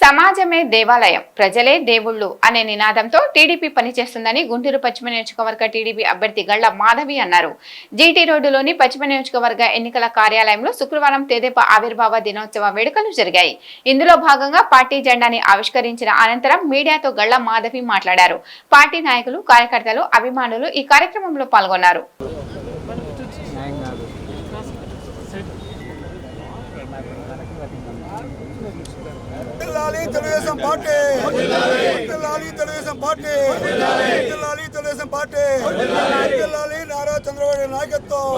సమాజమే దేవాలయం. ప్రజలే దేవుళ్ళు అనే నినాదంతో టీడీపీ పనిచేస్తుందని గుంటూరు పశ్చిమ నియోజకవర్గ టీడీపీ అభ్యర్థి గళ్ళ మాధవి అన్నారు. జీటీ రోడ్డులోని పశ్చిమ నియోజకవర్గ ఎన్నికల కార్యాలయంలో శుక్రవారం తెదేపా ఆవిర్భావ దినోత్సవ వేడుకలు జరిగాయి. ఇందులో భాగంగా పార్టీ జెండాని ఆవిష్కరించిన అనంతరం మీడియాతో గళ్ళ మాధవి మాట్లాడారు. పార్టీ నాయకులు కార్యకర్తలు అభిమానులు ఈ కార్యక్రమంలో పాల్గొన్నారు. జిల్లాలి తెలుగుదేశం పార్టీ. జిల్లాలి తెలుగుదేశం పార్టీ. జిల్లాలి తెలుగుదేశం పార్టీ. జిల్లాలి నారా చంద్రబాబు నాయకత్వం.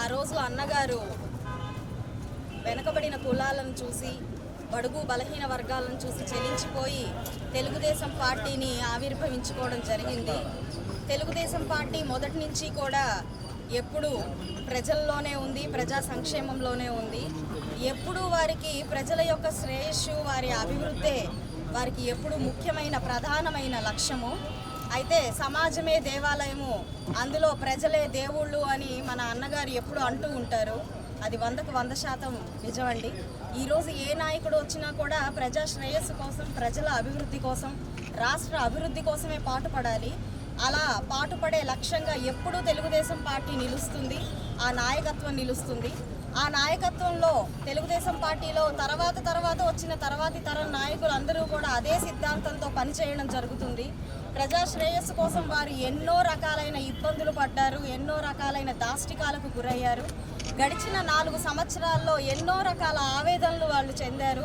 ఆ రోజు అన్నగారు వెనకబడిన కులాలను చూసి బడుగు బలహీన వర్గాలను చూసి చెలించిపోయి తెలుగుదేశం పార్టీని ఆవిర్భవించుకోవడం జరిగింది. తెలుగుదేశం పార్టీ మొదటి నుంచి కూడా ఎప్పుడు ప్రజల్లోనే ఉంది ప్రజా సంక్షేమంలోనే ఉంది. ఎప్పుడు వారికి ప్రజల యొక్క శ్రేయస్సు వారి అభివృద్ధే వారికి ఎప్పుడు ముఖ్యమైన ప్రధానమైన లక్ష్యము. అయితే సమాజమే దేవాలయము అందులో ప్రజలే దేవుళ్ళు అని మన అన్నగారు ఎప్పుడు అంటూ ఉంటారు. అది వందకు వంద శాతం నిజమండి. ఈరోజు ఏ నాయకుడు వచ్చినా కూడా ప్రజా శ్రేయస్సు కోసం ప్రజల అభివృద్ధి కోసం రాష్ట్ర అభివృద్ధి కోసమే పాటుపడాలి. అలా పాటుపడే లక్ష్యంగా ఎప్పుడూ తెలుగుదేశం పార్టీ నిలుస్తుంది ఆ నాయకత్వం నిలుస్తుంది. ఆ నాయకత్వంలో తెలుగుదేశం పార్టీలో తర్వాత తర్వాత వచ్చిన తర్వాతి తరం నాయకులు అందరూ కూడా అదే సిద్ధాంతంతో పనిచేయడం జరుగుతుంది. ప్రజా శ్రేయస్సు కోసం వారు ఎన్నో రకాలైన ఇబ్బందులు పడ్డారు ఎన్నో రకాలైన దాష్టికాలకు గురయ్యారు. గడిచిన నాలుగు సంవత్సరాల్లో ఎన్నో రకాల ఆవేదనలు వాళ్ళు చెందారు.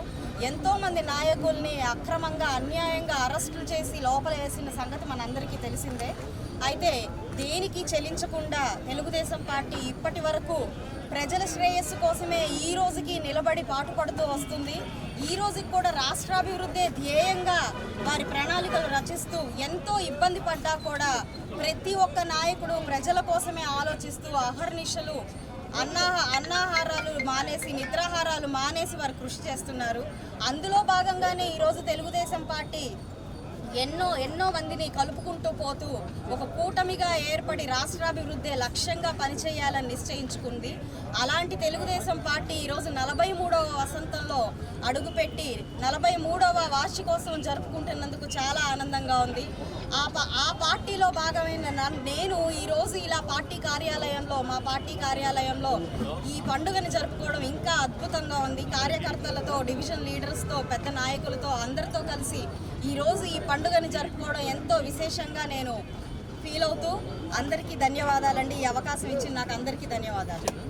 ఎంతోమంది నాయకుల్ని అక్రమంగా అన్యాయంగా అరెస్టులు చేసి లోపల వేసిన సంగతి మనందరికీ తెలిసిందే. అయితే దేనికి చెలించకుండా తెలుగుదేశం పార్టీ ఇప్పటి వరకు ప్రజల శ్రేయస్సు కోసమే ఈ రోజుకి నిలబడి పాటుపడుతూ వస్తుంది. ఈ రోజుకి కూడా రాష్ట్రాభివృద్ధే ధ్యేయంగా వారి ప్రణాళికలు రచిస్తూ ఎంతో ఇబ్బంది పడ్డా కూడా ప్రతి ఒక్క నాయకుడు ప్రజల కోసమే ఆలోచిస్తూ అహర్నిశలు అన్నా అన్నాహారాలు మానేసి నిద్రాహారాలు మానేసి వారు కృషి చేస్తున్నారు. అందులో భాగంగానే ఈరోజు తెలుగుదేశం పార్టీ ఎన్నో ఎన్నో మందిని కలుపుకుంటూ పోతూ ఒక కూటమిగా ఏర్పడి రాష్ట్రాభివృద్ధి లక్ష్యంగా పనిచేయాలని నిశ్చయించుకుంది. అలాంటి తెలుగుదేశం పార్టీ ఈరోజు నలభై మూడవ వసంతంలో అడుగుపెట్టి నలభై మూడవ వార్షికోత్సవం జరుపుకుంటున్నందుకు చాలా ఆనందంగా ఉంది. ఆ పా ఆ పార్టీలో భాగమైన నేను ఈరోజు ఇలా పార్టీ కార్యాలయంలో మా పార్టీ కార్యాలయంలో ఈ పండుగను జరుపుకోవడం ఇంకా అద్భుతంగా ఉంది. కార్యకర్తలతో డివిజన్ లీడర్స్తో పెద్ద నాయకులతో అందరితో కలిసి ఈరోజు ఈ పండుగను జరుపుకోవడం ఎంతో విశేషంగా నేను ఫీల్ అవుతూ అందరికీ ధన్యవాదాలండి. ఈ అవకాశం ఇచ్చిన నాకు అందరికీ ధన్యవాదాలు.